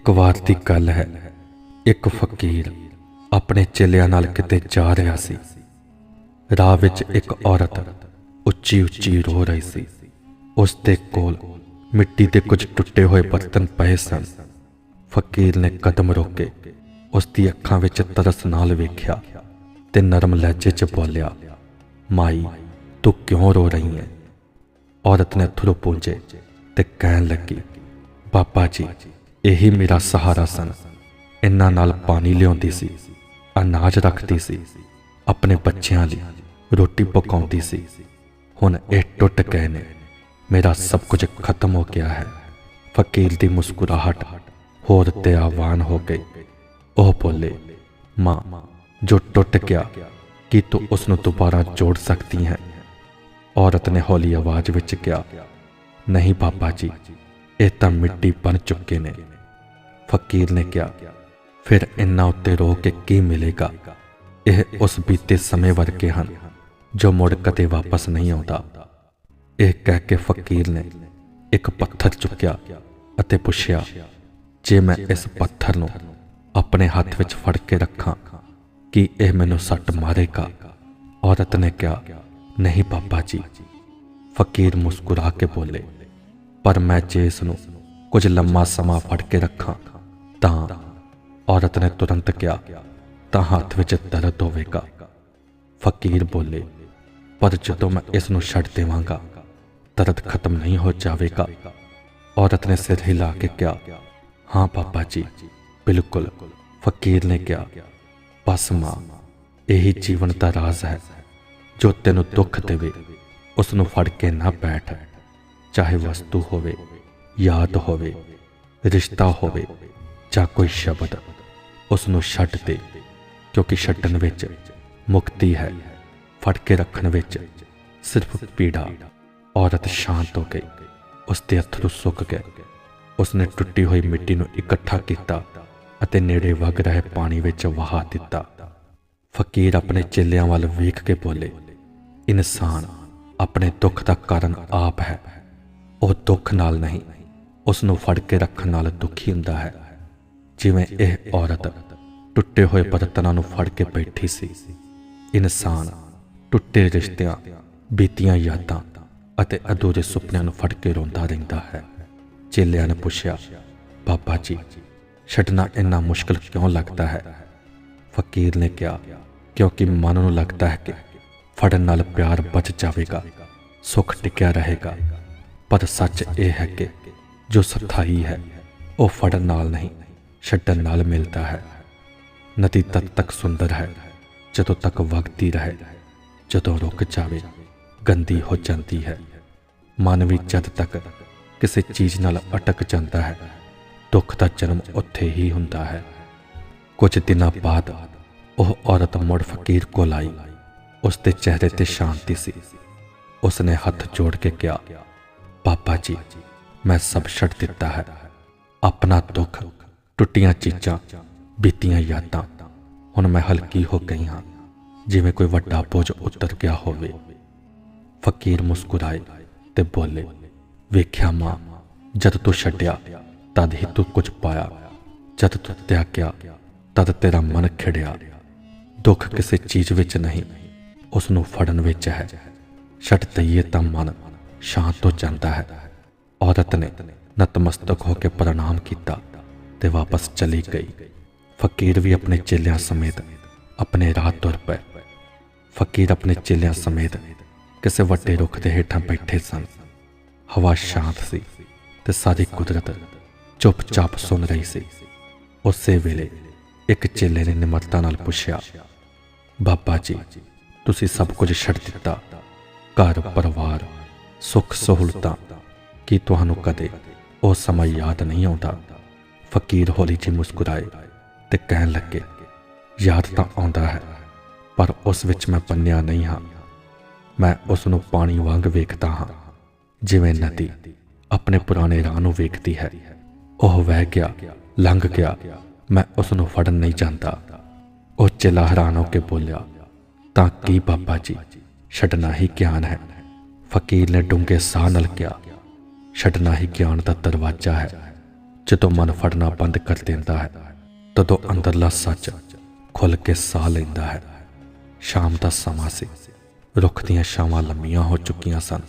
ਇੱਕ ਵਾਰ ਦੀ ਗੱਲ ਹੈ। ਇੱਕ ਫਕੀਰ ਆਪਣੇ ਚੇਲਿਆਂ ਨਾਲ ਕਿਤੇ ਜਾ ਰਿਹਾ ਸੀ। ਰਾਹ ਵਿੱਚ ਇੱਕ ਔਰਤ ਉੱਚੀ ਉੱਚੀ ਰੋ ਰਹੀ ਸੀ। ਉਸ ਦੇ ਕੋਲ ਮਿੱਟੀ ਦੇ ਕੁਝ ਟੁੱਟੇ ਹੋਏ ਬਰਤਨ ਪਏ ਸਨ। ਫਕੀਰ ਨੇ ਕਦਮ ਰੋਕੇ। ਉਸ ਦੀ ਅੱਖਾਂ ਵਿੱਚ ਤਰਸ ਨਾਲ ਵੇਖਿਆ ਤੇ ਨਰਮ ਲਹਿਜੇ 'ਚ ਬੋਲਿਆ, ਮਾਈ, ਤੂੰ ਕਿਉਂ ਰੋ ਰਹੀ ਹੈ? ਔਰਤ ਨੇ ਥੁਰੂ ਪੂੰਝੇ ਤੇ ਕਹਿਣ ਲੱਗੀ, ਬਾਬਾ ਜੀ ਇਹੀ ਮੇਰਾ ਸਹਾਰਾ ਸਨ। ਇਹਨਾਂ ਨਾਲ ਪਾਣੀ ਲਿਆਉਂਦੀ ਸੀ, ਅਨਾਜ ਰੱਖਦੀ ਸੀ, ਆਪਣੇ ਬੱਚਿਆਂ ਲਈ ਰੋਟੀ ਪਕਾਉਂਦੀ ਸੀ। ਹੁਣ ਇਹ ਟੁੱਟ ਗਏ ਨੇ। ਮੇਰਾ ਸਭ ਕੁਝ ਖਤਮ ਹੋ ਗਿਆ ਹੈ। ਫਕੀਰ ਦੀ ਮੁਸਕਰਾਹਟ ਹੋਰ ਤੇ ਆਵਾਨ ਹੋ ਗਈ। ਉਹ ਬੋਲੇ, ਮਾਂ, ਜੋ ਟੁੱਟ ਗਿਆ, ਕੀ ਤੂੰ ਉਸ ਨੂੰ ਦੁਬਾਰਾ ਜੋੜ ਸਕਦੀ ਹੈ? ਔਰਤ ਨੇ ਹੌਲੀ ਆਵਾਜ਼ ਵਿੱਚ ਕਿਹਾ, ਨਹੀਂ ਬਾਬਾ ਜੀ ਇਹ ਤਾਂ ਮਿੱਟੀ ਬਣ ਚੁੱਕੇ ਨੇ। ਫਕੀਰ ਨੇ ਕਿਹਾ, ਫਿਰ ਇੰਨਾ ਉੱਤੇ ਰੋ ਕੇ ਕੀ ਮਿਲੇਗਾ? ਇਹ ਉਸ ਬੀਤੇ ਸਮੇਂ ਵਰਗੇ ਹਨ, ਜੋ ਮੁੜ ਕਦੇ ਵਾਪਸ ਨਹੀਂ ਆਉਂਦਾ। ਇਹ ਕਹਿ ਕੇ ਫਕੀਰ ਨੇ ਇੱਕ ਪੱਥਰ ਚੁੱਕਿਆ ਅਤੇ ਪੁੱਛਿਆ, ਜੇ ਮੈਂ ਇਸ ਪੱਥਰ ਨੂੰ ਆਪਣੇ ਹੱਥ ਵਿੱਚ ਫੜ ਕੇ ਰੱਖਾਂ, ਕੀ ਇਹ ਮੈਨੂੰ ਸੱਟ ਮਾਰੇਗਾ? ਔਰਤ ਨੇ ਕਿਹਾ, ਨਹੀਂ ਬਾਬਾ ਜੀ। ਫਕੀਰ ਮੁਸਕਰਾ ਕੇ ਬੋਲੇ ਪਰ ਮੈਂ ਜੇ ਇਸ ਨੂੰ ਕੁਝ ਲੰਮਾ ਸਮਾਂ ਫੜ ਕੇ ਰੱਖਾਂ। ਤਾਂ ਔਰਤ ਨੇ ਤੁਰੰਤ ਕਿਹਾ, ਤਾਂ ਹੱਥ ਵਿੱਚ ਦਰਦ ਹੋਵੇਗਾ। ਫਕੀਰ ਬੋਲੇ, ਪਰ ਜਦੋਂ ਮੈਂ ਇਸ ਨੂੰ ਛੱਡ ਦੇਵਾਂਗਾ, ਦਰਦ ਖਤਮ ਨਹੀਂ ਹੋ ਜਾਵੇਗਾ। ਔਰਤ ਨੇ ਸਿਰ ਹਿਲਾ ਕੇ ਕਿਹਾ, ਹਾਂ ਬਾਬਾ ਜੀ, ਬਿਲਕੁਲ। ਫਕੀਰ ਨੇ ਕਿਹਾ, ਬਸ ਮਾਂ, ਇਹੀ ਜੀਵਨ ਦਾ ਰਾਜ਼ ਹੈ। ਜੋ ਤੈਨੂੰ ਦੁੱਖ ਦੇਵੇ ਉਸ ਨੂੰ ਫੜ ਕੇ ਨਾ ਬੈਠ। ਚਾਹੇ ਵਸਤੂ ਹੋਵੇ, ਯਾਦ ਹੋਵੇ, ਰਿਸ਼ਤਾ ਹੋਵੇ ਜਾਂ ਕੋਈ ਸ਼ਬਦ ਉਸ ਨੂੰ ਛੱਡ ਦੇ, ਕਿਉਂਕਿ ਛੱਡਣ ਵਿੱਚ ਮੁਕਤੀ ਹੈ, ਫੜ ਕੇ ਰੱਖਣ ਵਿੱਚ ਸਿਰਫ ਪੀੜਾ, ਔਰਤ ਸ਼ਾਂਤ ਹੋ ਗਈ ਉਸ ਦੇ ਅਥਰੂ ਸੁੱਕ ਗਏ। ਉਸ ਨੇ ਟੁੱਟੀ ਹੋਈ ਮਿੱਟੀ ਨੂੰ ਇਕੱਠਾ ਕੀਤਾ ਅਤੇ ਨੇੜੇ ਵਗ ਰਹੇ ਪਾਣੀ ਵਿੱਚ ਵਹਾ ਦਿੱਤਾ। ਫਕੀਰ ਆਪਣੇ ਚੇਲਿਆਂ ਵੱਲ ਵੇਖ ਕੇ ਬੋਲੇ, ਇਨਸਾਨ ਆਪਣੇ ਦੁੱਖ ਦਾ ਕਾਰਨ ਆਪ ਹੈ। ਉਹ ਦੁੱਖ ਨਾਲ ਨਹੀਂ ਉਸ ਨੂੰ ਫੜ ਕੇ ਰੱਖਣ ਨਾਲ ਦੁਖੀ ਹੁੰਦਾ ਹੈ। ਜਿਵੇਂ ਇਹ ਔਰਤ ਟੁੱਟੇ ਹੋਏ ਬਰਤਨਾਂ ਨੂੰ ਫੜ ਕੇ ਬੈਠੀ ਸੀ। ਇਨਸਾਨ ਟੁੱਟੇ ਰਿਸ਼ਤਿਆਂ, ਬੀਤੀਆਂ ਯਾਦਾਂ ਅਤੇ ਅਧੂਰੇ ਸੁਪਨਿਆਂ ਨੂੰ ਫੜ ਕੇ ਰੋਂਦਾ ਰਹਿੰਦਾ ਹੈ। ਚੇਲਿਆਂ ਨੇ ਪੁੱਛਿਆ, ਬਾਬਾ ਜੀ, ਛੱਡਣਾ ਇੰਨਾ ਮੁਸ਼ਕਲ ਕਿਉਂ ਲੱਗਦਾ ਹੈ? ਫਕੀਰ ਨੇ ਕਿਹਾ, ਕਿਉਂਕਿ ਮਨ ਨੂੰ ਲੱਗਦਾ ਹੈ ਕਿ ਫੜਨ ਨਾਲ ਪਿਆਰ ਬਚ ਜਾਵੇਗਾ, ਸੁੱਖ ਟਿਕਿਆ ਰਹੇਗਾ ਪਰ ਸੱਚ ਇਹ ਹੈ ਕਿ ਜੋ ਸਥਾਈ ਹੈ, ਉਹ ਫੜਨ ਨਾਲ ਨਹੀਂ, ਛੱਡਣ ਨਾਲ ਮਿਲਦਾ ਹੈ। ਨਦੀ ਤਦ ਤੱਕ ਸੁੰਦਰ ਹੈ, ਜਦੋਂ ਤੱਕ ਵਗਦੀ ਰਹੇ, ਜਦੋਂ ਰੁਕ ਜਾਵੇ, ਗੰਦੀ ਹੋ ਜਾਂਦੀ ਹੈ। ਮਨ ਵੀ ਜਦ ਤੱਕ ਕਿਸੇ ਚੀਜ਼ ਨਾਲ ਅਟਕ ਜਾਂਦਾ ਹੈ, ਦੁੱਖ ਦਾ ਜਨਮ ਉੱਥੇ ਹੀ ਹੁੰਦਾ ਹੈ। ਕੁਝ ਦਿਨਾਂ ਬਾਅਦ ਉਹ ਔਰਤ ਮੁੜ ਫਕੀਰ ਕੋਲ ਆਈ। ਉਸ ਦੇ ਚਿਹਰੇ ਤੇ ਸ਼ਾਂਤੀ ਸੀ। ਉਸ ਨੇ ਹੱਥ ਜੋੜ ਕੇ ਕਿਹਾ ਪਾਪਾ ਜੀ, ਮੈਂ ਸਭ ਛੱਡ ਦਿੱਤਾ ਹੈ। ਆਪਣਾ ਦੁੱਖ, ਟੁੱਟੀਆਂ ਚੀਜ਼ਾਂ, ਬੀਤੀਆਂ ਯਾਦਾਂ, ਹੁਣ ਮੈਂ ਹਲਕੀ ਹੋ ਗਈ ਹਾਂ। ਜਿਵੇਂ ਕੋਈ ਵੱਡਾ ਬੋਝ ਉਤਰ ਗਿਆ ਹੋਵੇ। ਫਕੀਰ ਮੁਸਕਰਾਏ ਤੇ ਬੋਲੇ, ਵੇਖਿਆ ਮਾਂ, ਜਦ ਤੂੰ ਛੱਡਿਆ, ਤਦ ਹੀ ਤੂੰ ਕੁਝ ਪਾਇਆ। ਜਦ ਤੂੰ ਤਿਆਗਿਆ, ਤਦ ਤੇਰਾ ਮਨ ਖਿੜਿਆ। ਦੁੱਖ ਕਿਸੇ ਚੀਜ਼ ਵਿੱਚ ਨਹੀਂ ਉਸ ਨੂੰ ਫੜਨ ਵਿੱਚ ਹੈ। ਛੱਡ ਦਈਏ ਤਾਂ ਮਨ ਸ਼ਾਂਤ ਹੋ ਜਾਂਦਾ ਹੈ ਔਰਤ ਨੇ ਨਤਮਸਤਕ ਹੋ ਕੇ ਪ੍ਰਣਾਮ ਕੀਤਾ ਤੇ ਵਾਪਸ ਚਲੀ ਗਈ ਫਕੀਰ ਵੀ ਆਪਣੇ ਚੇਲਿਆਂ ਸਮੇਤ ਆਪਣੇ ਰਾਹ ਤੁਰ ਪਏ ਫਕੀਰ ਆਪਣੇ ਚੇਲਿਆਂ ਸਮੇਤ ਕਿਸੇ ਵੱਡੇ ਰੁੱਖ ਦੇ ਹੇਠਾਂ ਬੈਠੇ ਸਨ ਹਵਾ ਸ਼ਾਂਤ ਸੀ ਤੇ ਸਾਰੀ ਕੁਦਰਤ ਚੁੱਪਚਾਪ ਸੁਣ ਰਹੀ ਸੀ ਉਸੇ ਵੇਲੇ ਇੱਕ ਚੇਲੇ ਨੇ ਨਿਮਰਤਾ ਨਾਲ ਪੁੱਛਿਆ ਬਾਬਾ ਜੀ ਤੁਸੀਂ ਸਭ ਕੁਝ ਛੱਡ ਦਿੱਤਾ ਘਰ ਪਰਿਵਾਰ ਸੁੱਖ ਸਹੂਲਤਾਂ ਕੀ ਤੁਹਾਨੂੰ ਕਦੇ ਉਹ ਸਮਾਂ ਯਾਦ ਨਹੀਂ ਆਉਂਦਾ? ਫਕੀਰ ਹੌਲੀ ਜਿਹੀ ਮੁਸਕਰਾਏ ਤੇ ਕਹਿਣ ਲੱਗੇ, ਯਾਦ ਤਾਂ ਆਉਂਦਾ ਹੈ, ਪਰ ਉਸ ਵਿੱਚ ਮੈਂ ਪੰਨਿਆ ਨਹੀਂ ਹਾਂ। ਮੈਂ ਉਸ ਨੂੰ ਪਾਣੀ ਵਾਂਗ ਵੇਖਦਾ ਹਾਂ, ਜਿਵੇਂ ਨਦੀ ਆਪਣੇ ਪੁਰਾਣੇ ਰਾਹ ਨੂੰ ਵੇਖਦੀ ਹੈ। ਉਹ ਵਹਿ ਗਿਆ, ਲੰਘ ਗਿਆ, ਮੈਂ ਉਸ ਨੂੰ ਫੜਨ ਨਹੀਂ ਜਾਂਦਾ। ਉਹ ਚੇਲਾ ਹੈਰਾਨ ਹੋ ਕੇ ਬੋਲਿਆ, ਤਾਂ ਕੀ ਬਾਬਾ ਜੀ, ਛੱਡਣਾ ਹੀ ਗਿਆਨ ਹੈ? ਫਕੀਰ ਨੇ ਡੂੰਘੇ ਸਾਹ ਨਾਲ ਕਿਹਾ, ਛੱਡਣਾ ਹੀ ਗਿਆਨ ਦਾ ਦਰਵਾਜ਼ਾ ਹੈ। ਜਦੋਂ ਮਨ ਫੜਨਾ ਬੰਦ ਕਰ ਦਿੰਦਾ ਹੈ, ਤਦੋਂ ਅੰਦਰਲਾ ਸੱਚ ਖੁੱਲ ਕੇ ਸਾਹ ਲੈਂਦਾ ਹੈ। ਸ਼ਾਮ ਦਾ ਸਮਾਂ ਸੀ। ਰੁੱਖ ਦੀਆਂ ਛਾਵਾਂ ਲੰਮੀਆਂ ਹੋ ਚੁੱਕੀਆਂ ਸਨ।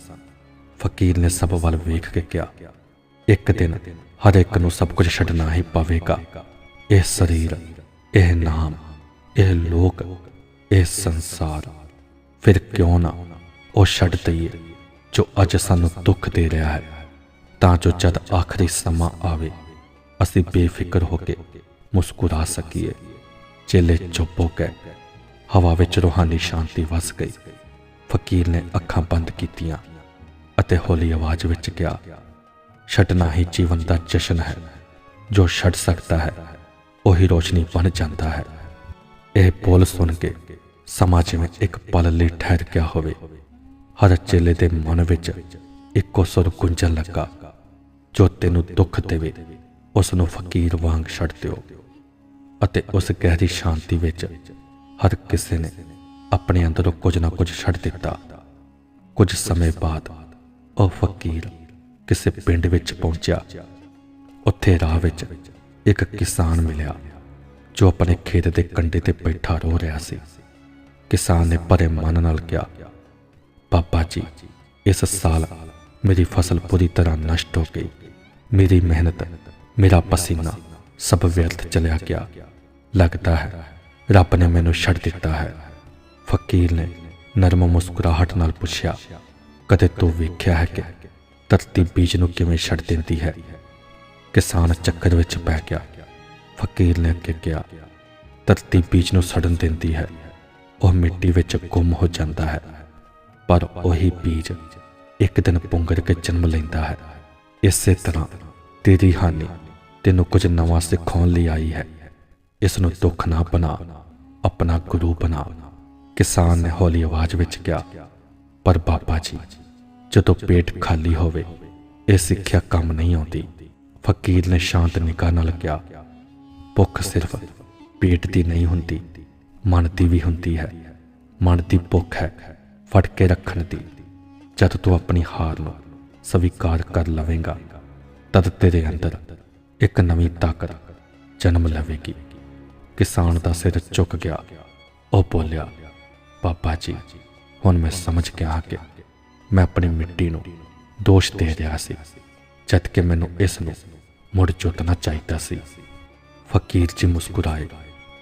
ਫਕੀਰ ਨੇ ਸਭ ਵੱਲ ਵੇਖ ਕੇ ਕਿਹਾ, ਇੱਕ ਦਿਨ ਹਰ ਇੱਕ ਨੂੰ ਸਭ ਕੁਝ ਛੱਡਣਾ ਹੀ ਪਵੇਗਾ। ਇਹ ਸਰੀਰ, ਇਹ ਨਾਮ, ਇਹ ਲੋਕ, ਇਹ ਸੰਸਾਰ। ਫਿਰ ਕਿਉਂ ਨਾ ਉਹ ਛੱਡ ਦਈਏ? ਜੋ ਅੱਜ ਸਾਨੂੰ ਦੁੱਖ ਦੇ ਰਿਹਾ ਹੈ, ਤਾਂ ਜੋ ਜਦ ਆਖਰੀ ਸਮਾਂ ਆਵੇ, ਅਸੀਂ ਬੇਫਿਕਰ ਹੋ ਕੇ ਮੁਸਕਰਾ ਸਕੀਏ। ਚੇਲੇ ਚੁੱਪ ਹੋ ਗਏ। ਹਵਾ ਵਿੱਚ ਰੂਹਾਨੀ ਸ਼ਾਂਤੀ ਵਸ ਗਈ। ਫਕੀਰ ਨੇ ਅੱਖਾਂ ਬੰਦ ਕੀਤੀਆਂ ਅਤੇ ਹੌਲੀ ਆਵਾਜ਼ ਵਿੱਚ ਕਿਹਾ, ਛੱਡਣਾ ਹੀ ਜੀਵਨ ਦਾ ਜਸ਼ਨ ਹੈ। ਜੋ ਛੱਡ ਸਕਦਾ ਹੈ, ਉਹੀ ਰੋਸ਼ਨੀ ਬਣ ਜਾਂਦਾ ਹੈ। ਇਹ ਬੋਲ ਸੁਣ ਕੇ ਸਮਾਂ ਜਿਵੇਂ ਇੱਕ ਪਲ ਲਈ ਠਹਿਰ ਗਿਆ ਹੋਵੇ। ਹਰ ਚੇਲੇ ਦੇ ਮਨ ਵਿੱਚ ਇੱਕੋ ਸੁਰ ਗੁੰਜਣ ਲੱਗਾ। ਜੋ ਤੈਨੂੰ ਦੁੱਖ ਦੇਵੇ ਉਸ ਨੂੰ ਫਕੀਰ ਵਾਂਗ ਛੱਡ ਦਿਓ ਅਤੇ ਉਸ ਗਹਿਰੀ ਸ਼ਾਂਤੀ ਵਿੱਚ ਹਰ ਕਿਸੇ ਨੇ ਆਪਣੇ ਅੰਦਰੋਂ ਕੁਝ ਨਾ ਕੁਝ ਛੱਡ ਦਿੱਤਾ। ਕੁਝ ਸਮੇਂ ਬਾਅਦ ਉਹ ਫਕੀਰ ਕਿਸੇ ਪਿੰਡ ਵਿੱਚ ਪਹੁੰਚਿਆ। ਉੱਥੇ ਰਾਹ ਵਿੱਚ ਇੱਕ ਕਿਸਾਨ ਮਿਲਿਆ, ਜੋ ਆਪਣੇ ਖੇਤ ਦੇ ਕੰਢੇ ਤੇ ਬੈਠਾ ਰੋ ਰਿਹਾ ਸੀ। ਕਿਸਾਨ ਨੇ ਭਰੇ ਮਨ ਨਾਲ ਕਿਹਾ ਪਾਪਾ ਜੀ ਇਸ ਸਾਲ ਮੇਰੀ ਫਸਲ ਪੂਰੀ ਤਰ੍ਹਾਂ ਨਸ਼ਟ ਹੋ ਗਈ ਮੇਰੀ ਮਿਹਨਤ ਮੇਰਾ ਪਸੀਨਾ ਸਭ ਵਿਅਰਥ ਚਲਿਆ ਗਿਆ ਲੱਗਦਾ ਹੈ ਰੱਬ ਨੇ ਮੈਨੂੰ ਛੱਡ ਦਿੱਤਾ ਹੈ ਫਕੀਰ ਨੇ ਨਰਮ ਮੁਸਕਰਾਹਟ ਨਾਲ ਪੁੱਛਿਆ ਕਦੇ ਤੂੰ ਵੇਖਿਆ ਹੈ ਕਿ ਧਰਤੀ ਬੀਜ ਨੂੰ ਕਿਵੇਂ ਛੱਡ ਦਿੰਦੀ ਹੈ ਕਿਸਾਨ ਚੱਕਰ ਵਿੱਚ ਪੈ ਗਿਆ ਫਕੀਰ ਨੇ ਅੱਗੇ ਕਿਹਾ ਧਰਤੀ ਬੀਜ ਨੂੰ ਸੜਨ ਦਿੰਦੀ ਹੈ ਉਹ ਮਿੱਟੀ ਵਿੱਚ ਗੁੰਮ ਹੋ ਜਾਂਦਾ ਹੈ ਪਰ ਉਹੀ ਬੀਜ ਇੱਕ ਦਿਨ ਪੁੰਗਰ ਕੇ ਜਨਮ ਲੈਂਦਾ ਹੈ। ਇਸੇ ਤਰ੍ਹਾਂ ਤੇਰੀ ਹਾਨੀ ਤੈਨੂੰ ਕੁਝ ਨਵਾਂ ਸਿਖਾਉਣ ਲਈ ਆਈ ਹੈ। ਇਸ ਨੂੰ ਦੁੱਖ ਨਾ ਬਣਾ, ਆਪਣਾ ਗੁਰੂ ਬਣਾ। ਕਿਸਾਨ ਨੇ ਹੌਲੀ ਆਵਾਜ਼ ਵਿੱਚ ਕਿਹਾ, ਪਰ ਬਾਬਾ ਜੀ, ਜਦੋਂ ਪੇਟ ਖਾਲੀ ਹੋਵੇ, ਇਹ ਸਿੱਖਿਆ ਕੰਮ ਨਹੀਂ ਆਉਂਦੀ। ਫਕੀਰ ਨੇ ਸ਼ਾਂਤ ਨਿਗਾਹ ਨਾਲ ਕਿਹਾ, ਭੁੱਖ ਸਿਰਫ ਪੇਟ ਦੀ ਨਹੀਂ ਹੁੰਦੀ, ਮਨ ਦੀ ਵੀ ਹੁੰਦੀ ਹੈ। ਮਨ ਦੀ ਭੁੱਖ ਹੈ। ਫੜ ਕੇ ਰੱਖਣ ਦੀ। ਜਦ ਤੂੰ ਆਪਣੀ ਹਾਰ ਨੂੰ ਸਵੀਕਾਰ ਕਰ ਲਵੇਂਗਾ, ਤਦ ਤੇਰੇ ਅੰਦਰ ਇੱਕ ਨਵੀਂ ਤਾਕਤ ਜਨਮ ਲਵੇਗੀ। ਕਿਸਾਨ ਦਾ ਸਿਰ ਝੁਕ ਗਿਆ। ਉਹ ਬੋਲਿਆ ਪਾਪਾ ਜੀ, ਹੁਣ ਮੈਂ ਸਮਝ ਗਿਆ ਕਿ ਮੈਂ ਆਪਣੀ ਮਿੱਟੀ ਨੂੰ ਦੋਸ਼ ਦੇ ਰਿਹਾ ਸੀ, ਜਦ ਕਿ ਮੈਨੂੰ ਇਸ ਨੂੰ ਮੁੜ ਚੁੱਟਣਾ ਚਾਹੀਦਾ ਸੀ। ਫਕੀਰ ਜੀ ਮੁਸਕਰਾਏ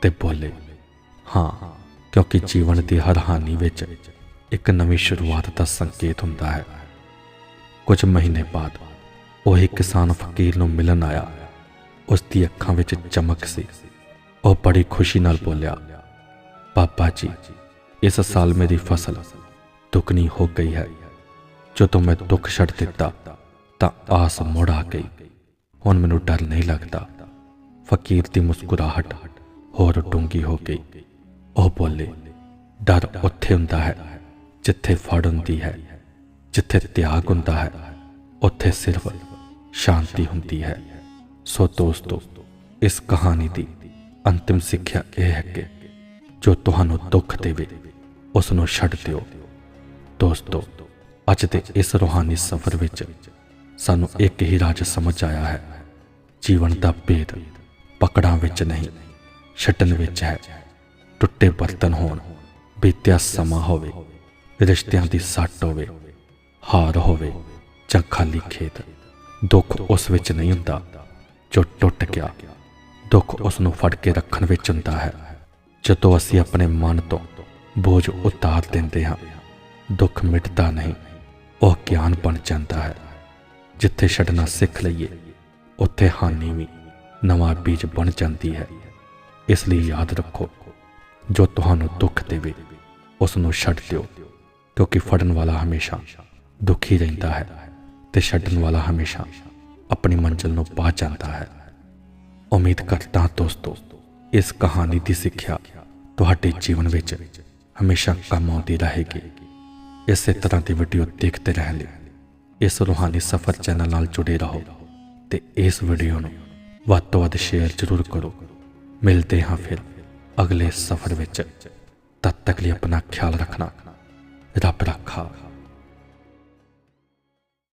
ਤੇ ਬੋਲੇ, ਹਾਂ, ਕਿਉਂਕਿ ਜੀਵਨ ਦੀ ਹਰ ਹਾਨੀ ਵਿੱਚ ਇੱਕ ਨਵੀਂ ਸ਼ੁਰੂਆਤ ਦਾ ਸੰਕੇਤ ਹੁੰਦਾ ਹੈ। ਕੁਝ ਮਹੀਨੇ ਬਾਅਦ ਉਹ ਇੱਕ ਕਿਸਾਨ ਫਕੀਰ ਨੂੰ ਮਿਲਣ ਆਇਆ। ਉਸ ਦੀ ਅੱਖਾਂ ਵਿੱਚ ਚਮਕ ਸੀ। ਉਹ ਬੜੀ ਖੁਸ਼ੀ ਨਾਲ ਬੋਲਿਆ, ਪਾਪਾ ਜੀ, ਇਸ ਸਾਲ ਮੇਰੀ ਫਸਲ ਦੁੱਗਣੀ ਹੋ ਗਈ ਹੈ। ਜਦੋਂ ਮੈਂ ਦੁੱਖ ਛੱਡ ਦਿੱਤਾ, ਤਾਂ ਆਸ ਮੁੜ ਆ ਗਈ। ਹੁਣ ਮੈਨੂੰ ਡਰ ਨਹੀਂ ਲੱਗਦਾ। ਫਕੀਰ ਦੀ ਮੁਸਕਰਾਹਟ ਹੋਰ ਡੂੰਗੀ ਹੋ ਗਈ। ਉਹ ਬੋਲੇ, ਡਰ ਉੱਥੇ ਹੁੰਦਾ ਹੈ। ਜਿੱਥੇ ਫੜ ਹੁੰਦੀ ਹੈ, ਜਿੱਥੇ ਤਿਆਗ ਹੁੰਦਾ ਹੈ, ਉੱਥੇ ਸਿਰਫ ਸ਼ਾਂਤੀ ਹੁੰਦੀ ਹੈ। ਸੋ ਦੋਸਤੋ, ਇਸ ਕਹਾਣੀ ਦੀ ਅੰਤਿਮ ਸਿੱਖਿਆ ਇਹ ਹੈ ਕਿ ਜੋ ਤੁਹਾਨੂੰ ਦੁੱਖ ਦੇਵੇ ਉਸ ਨੂੰ ਛੱਡ ਦਿਓ। ਦੋਸਤੋ, ਅੱਜ ਦੇ ਇਸ ਰੂਹਾਨੀ ਸਫ਼ਰ ਵਿੱਚ ਸਾਨੂੰ ਇੱਕ ਹੀ ਰਾਜ ਸਮਝ ਆਇਆ ਹੈ। ਜੀਵਨ ਦਾ ਭੇਦ ਪਕੜਾਂ ਵਿੱਚ ਨਹੀਂ, ਛੱਡਣ ਵਿੱਚ ਹੈ। ਟੁੱਟੇ ਬਰਤਨ ਹੋਣ, ਬੀਤਿਆ ਸਮਾਂ ਹੋਵੇ ਰਿਸ਼ਤਿਆਂ ਦੀ ਸੱਟ ਹੋਵੇ, ਹਾਰ ਹੋਵੇ ਜਾਂ ਖਾਲੀ ਖੇਤ, ਦੁੱਖ ਉਸ ਵਿੱਚ ਨਹੀਂ ਹੁੰਦਾ ਜੋ ਟੁੱਟ ਗਿਆ। ਦੁੱਖ ਉਸ ਨੂੰ ਫੜ ਕੇ ਰੱਖਣ ਵਿੱਚ ਹੁੰਦਾ ਹੈ। ਜਦੋਂ ਅਸੀਂ ਆਪਣੇ ਮਨ ਤੋਂ ਬੋਝ ਉਤਾਰ ਦਿੰਦੇ ਹਾਂ, ਦੁੱਖ ਮਿਟਦਾ ਨਹੀਂ, ਉਹ ਗਿਆਨ ਬਣ ਜਾਂਦਾ ਹੈ। ਜਿੱਥੇ ਛੱਡਣਾ ਸਿੱਖ ਲਈਏ, ਉੱਥੇ ਹਾਨੀ ਵੀ ਨਵਾਂ ਬੀਜ ਬਣ ਜਾਂਦੀ ਹੈ। ਇਸ ਲਈ ਯਾਦ ਰੱਖੋ, ਜੋ ਤੁਹਾਨੂੰ ਦੁੱਖ ਦੇਵੇ, ਉਸ ਨੂੰ ਛੱਡ ਦਿਓ। ਕਿਉਂਕਿ ਫੜਨ ਵਾਲਾ ਹਮੇਸ਼ਾ ਦੁਖੀ ਰਹਿੰਦਾ ਹੈ ਤੇ ਛੱਡਣ ਵਾਲਾ ਹਮੇਸ਼ਾ ਆਪਣੀ ਮੰਜ਼ਿਲ ਨੂੰ ਪਾ ਜਾਂਦਾ ਹੈ। ਉਮੀਦ ਕਰਦਾ ਦੋਸਤੋ, ਇਸ ਕਹਾਣੀ ਦੀ ਸਿੱਖਿਆ ਤੁਹਾਡੇ ਜੀਵਨ ਵਿੱਚ ਹਮੇਸ਼ਾ ਕੰਮ ਆਉਂਦੀ ਰਹੇਗੀ। ਇਸੇ ਤਰ੍ਹਾਂ ਦੀ ਵੀਡੀਓ ਦੇਖਦੇ ਰਹਿਣ ਲਈ ਇਸ ਰੂਹਾਨੀ ਸਫ਼ਰ ਚੈਨਲ ਨਾਲ ਜੁੜੇ ਰਹੋ ਤੇ ਇਸ ਵੀਡੀਓ ਨੂੰ ਵੱਧ ਤੋਂ ਵੱਧ ਸ਼ੇਅਰ ਜ਼ਰੂਰ ਕਰੋ। ਮਿਲਦੇ ਹਾਂ ਫਿਰ ਅਗਲੇ ਸਫ਼ਰ ਵਿੱਚ। ਤਦ ਤੱਕ ਲਈ ਆਪਣਾ ਖਿਆਲ ਰੱਖਣਾ। ਰੱਬ ਰੱਖਾ